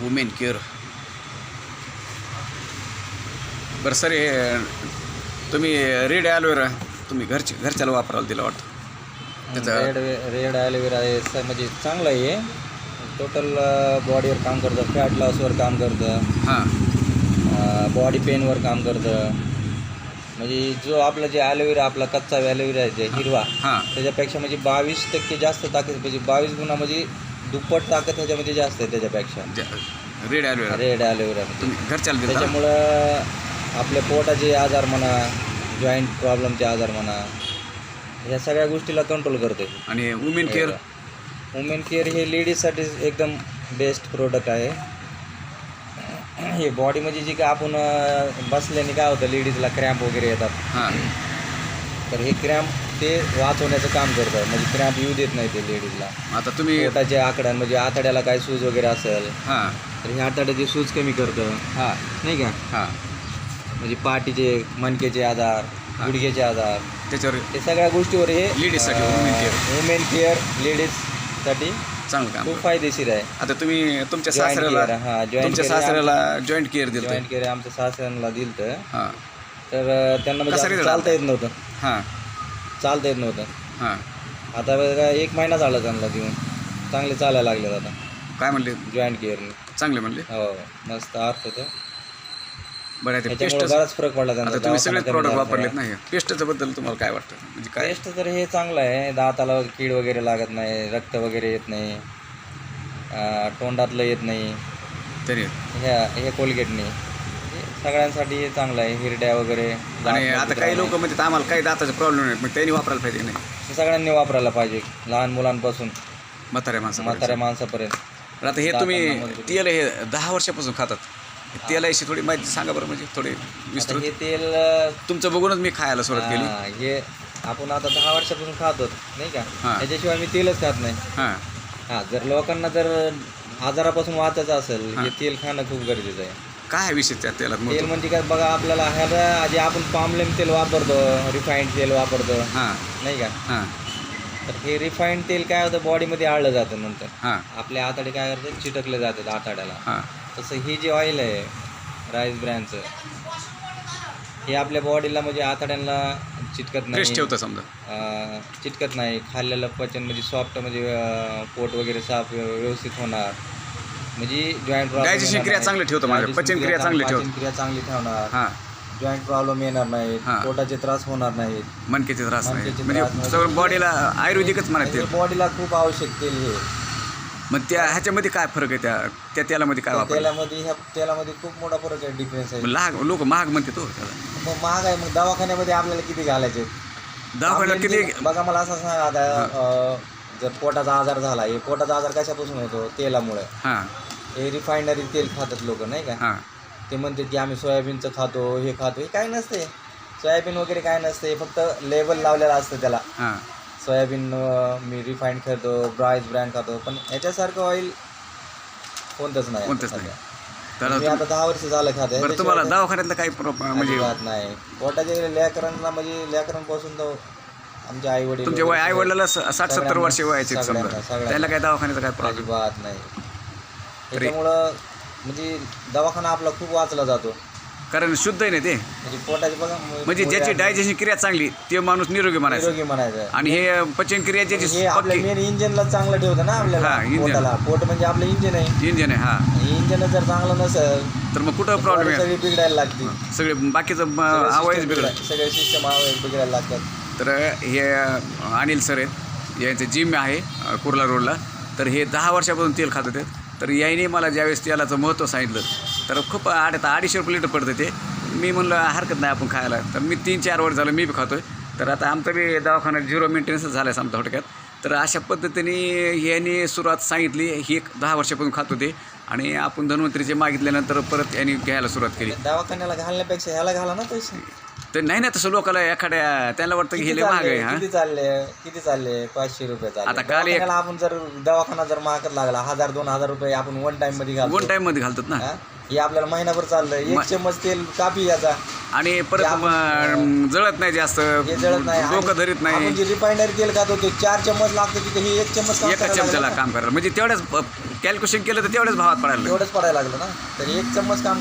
Women care बरं sir हे तुम्ही रेड ॲलोवेरा तुम्ही घरचे घरच्याला वापरायला दिलं वाटतं? रेड रेड ॲलोवेरा हे स- म्हणजे चांगलं आहे टोटल बॉडीवर काम करतं फॅट लॉसवर काम करतं. हां. बॉडी पेनवर काम करतं. म्हणजे जो आपला जे ॲलोवेरा आपला कच्चा ॲलोवेरा आहे जे हिरवा हां. त्याच्यापेक्षा म्हणजे बावीस टक्के जास्त ताकद म्हणजे बावीस गुणा म्हणजे दुप्पट ताकद ह्याच्यामध्ये जास्त आहे त्याच्यापेक्षा. Red aloe vera. Red aloe vera. तुम्ही घरच्याला दिलं ना? त्याच्यामुळं आपल्या पोटाचे आजार म्हणा जॉईंट प्रॉब्लेमचे आजार म्हणा ह्या सगळ्या गोष्टीला कंट्रोल करते आणि वुमेन केअर वुमेन केअर हे लेडीजसाठी एकदम बेस्ट प्रोडक्ट आहे. हे बॉडीमध्ये जे काय आपण बसल्याने काय होतं लेडीजला क्रॅम्प वगैरे येतात. हां. तर हे क्रॅम्प ते वाचवण्याचं काम करतं म्हणजे क्रॅम्प येऊ देत नाही ते लेडीजला आता तुम्ही पोटाच्या आकड्या म्हणजे आतड्याला काय सूज वगैरे असेल हां. तर हे आतड्याची सूज कमी करतं. हां. नाही का? हां. म्हणजे पाठीचे मणकेचे आजार गुडघ्याचे आजार त्याच्यावर हे सगळ्या गोष्टीवर हे Ladies साठी women care. वुमेन केअर लेडीजसाठी चांगलं काम खूप फायदेशीर आहे. आता तुम्ही तुमच्या सासऱ्याला हां, तुमच्या सासऱ्याला जॉईंट केअर दिलं जॉईंट केअर आमच्या सासऱ्यांना दिलं तर हां त्यांना म्हणजे चालता येत नव्हतं. हां. चालता येत नव्हतं. हां. आता बघा एक महिना झाला त्यांना देऊन. चांगले चालायला लागले आता. काय म्हणले? जॉईंट केअरने चांगले म्हणले? हो मस्त अर्थ होतं. बरं आहे ते त्याच्यामुळे पेस्ट बराच फरक पडला आता तुम्ही प्रॉडक्ट वापरलेत. नाही बद्दल तुम्हाला काय वाटतं? म्हणजे काय? पेस्ट तर हे चांगलं आहे. दाताला कीड वगैरे लागत नाही रक्त वगैरे येत नाही अं, तोंडातलं येत नाही. तरी. ह्या हे कोलगेटने. हे सगळ्यांसाठी हे चांगलं आहे हिरड्या वगैरे आणि आता काही. लोक म्हणजे आम्हाला काही दाताचे प्रॉब्लेम आहेत मग त्यांनी वापरायला पाहिजे नाही? हे सगळ्यांनी वापरायला पाहिजे लहान मुलांपासून. म्हाताऱ्या माणसं म्हाताऱ्या माणसापर्यंत. आता हे तुम्ही. तेल हे दहा वर्षापासून खातात. तेलाशी थोडी माहिती सांगा बरं म्हणजे थोडी विस्तृत हे तेल तुमचं बघूनच मी खायला सुरुवात केली. हा, आपण आता दहा वर्षापासून खातो नाही का. त्याच्याशिवाय मी तेलच खात नाही. हां. हा जर लोकांना जर आजारापासून वाचायचं असेल हे. तेल खाणं खूप गरजेचं आहे. काय आहे विषय त्या तेलात तेल म्हणजे काय बघा आपल्याला ह्याला जे आपण पामलेम तेल वापरतो रिफाईंड तेल वापरतो. हां. नाही का? हां. तर हे रिफाईंड तेल काय होतं बॉडीमध्ये आळलं जातं नंतर. हां. आपल्या आताडे काय करतात चिटकले जातात आताड्याला. हां. तसं हे जे ऑइल आहे राईस ब्रँडचं हे आपल्या बॉडीला म्हणजे आतड्यांना चिटकत फ्रेश नाही ठेवतं समजा. अं, चिटकत नाही. खाल्लेलं पचन म्हणजे सॉफ्ट म्हणजे अं, पोट वगैरे साफ व्यव- व्यवस्थित होणार. म्हणजे जॉईंट Digestion क्रिया चांगली ठेवतं माझ्या. पचन क्रिया चांगली ठेवतं. क्रिया चांगली ठेवणार. हां. जॉईंट प्रॉब्लेम येणार नाहीत हां. पोटाचे त्रास होणार नाहीत. मनकेचे त्रास नाही. म्हणजे त्रास नाही. सगळं बॉडीला आयुर्वेदिकच म्हणा तेल बॉडीला खूप आवश्यक तेल हे. मग त्या ह्याच्यामध्ये काय फरक आहे त्या? त्या तेलामध्ये काय त्या वापर तेलामध्ये ह्या तेलामध्ये खूप मोठा फरक आहे डिफरन्स आहे. महाग लोक महाग म्हणते तो. त्याला. मग महाग आहे. मग दवाखान्यामध्ये आपल्याला किती घालायचे? दवाखान्यात आपल्याला किती किती- बघा मला असं सांगा आता अं, जर पोटाचा आजार झाला हे पोटाचा आजार कशापासून होतो? तेलामुळे. हां. हे रिफायनरी तेल खातात लोक नाही का? हां. ते म्हणतात की आम्ही सोयाबीनचं खातो हे खातो हे काय नसते. सोयाबीन वगैरे काय नसते फक्त लेबल लावलेलं असतं त्याला. हां. सोयाबीन अं, मी रिफाईंड खातो ब्राईस ब्रँड खातो पण याच्यासारखं ऑइल कोणतंच नाही कोणतंच आता नाही. सध्या. तर मी आता दहा वर्ष झालं खाते. बरं तुम्हाला दवाखान्यातलं काही प्रॉ- म्हणजे अजिबात नाही. पोटाच्या लेकरांना म्हणजे लेकरांपासून तर आमचे आई वडील तुमच्या वय आई वडिलाला साठ सत्तर वर्ष वयाचे सगळ्यांना- सगळ्यांना. त्याला काय दवाखान्याचा काय प्रॉब्लेम अजिबात नाही. त्याच्यामुळं म्हणजे दवाखाना आपला खूप वाचला जातो. कारण शुद्ध आहे ना ते? म्हणजे पोटाचे बघा म्हणजे ज्याची डायजेशन क्रिया चांगली ते माणूस निरोगी म्हणायचं निरोगी म्हणायचं आणि हे पचन क्रिया ज्याची आपल्या पक्की. मेन इंजिनला चांगलं ठेवतं ना आपल्याला हा, engine. पोटाला. पोट म्हणजे आपलं इंजिन आहे. इंजन आहे हा. इंजिन जर चांगलं नसेल तर मग कुठं प्रॉब्लेम आहे? सगळी बिघडायला लागते. सगळे बाकीचं सगळे आवाज system बिघडाय- सगळे सिस्टम आवाज बिघडायला लागतात. तर हे अनिल सर आहेत. यांचं जिम आहे अ, कुर्ला रोडला तर हे दहा वर्षापासून तेल खात होते. तर याने मला ज्यावेळेस तेलाचं महत्त्व सांगितलं तर खूप आठ आता अडीचशे रुपये लिटर पडतं ते. मी म्हणलं हरकत नाही आपण खायला. तर मी तीन चार वर्ष झालं मी बी खातो आहे तर आता आमचं बी दवाखान्यात झिरो मेंटेनन्सच झाला आहे आमच्या थोडक्यात. तर अशा पद्धतीने याने सुरुवात सांगितली. ही एक दहा वर्षापासून खात होते आणि आपण धन्वंतरीचे मागितल्यानंतर परत यांनी घ्यायला सुरुवात केली. दवाखान्याला घालण्यापेक्षा ह्याला घाला ना पैसे. तर नाही ना तसं लोकांना एखाद्या त्यांना वाटतं की हे लय महाग आहे हां? किती चालले किती चालले? पाचशे रुपये चालले. आता काल एक- दवाखान्याला आपण जर दवाखाना जर महागत लागला हजार दोन हजार रुपये आपण वन टाइममध्ये घालतो. वन टाईममध्ये घालतात ना? हा? हे आपल्याला महिनाभर चाललं एक चम्मच तेल काफी याचा. आणि परत म, जळत नाही जास्त. हे जळत नाही. डोकं आणि धरीत आपण नाही जे रिफायनरी तेल खातो ते चार चम्मच लागतं तिथे हे एक चम्मच काम एका करायला चमच्याला लागलं ना. काम करायला. म्हणजे तेवढ्याच कॅल्क्युलेशन केलं तर तेवढ्याच भावात पडायला लागलं. तेवढंच पडायला लागलं ना? तर एक चम्मच काम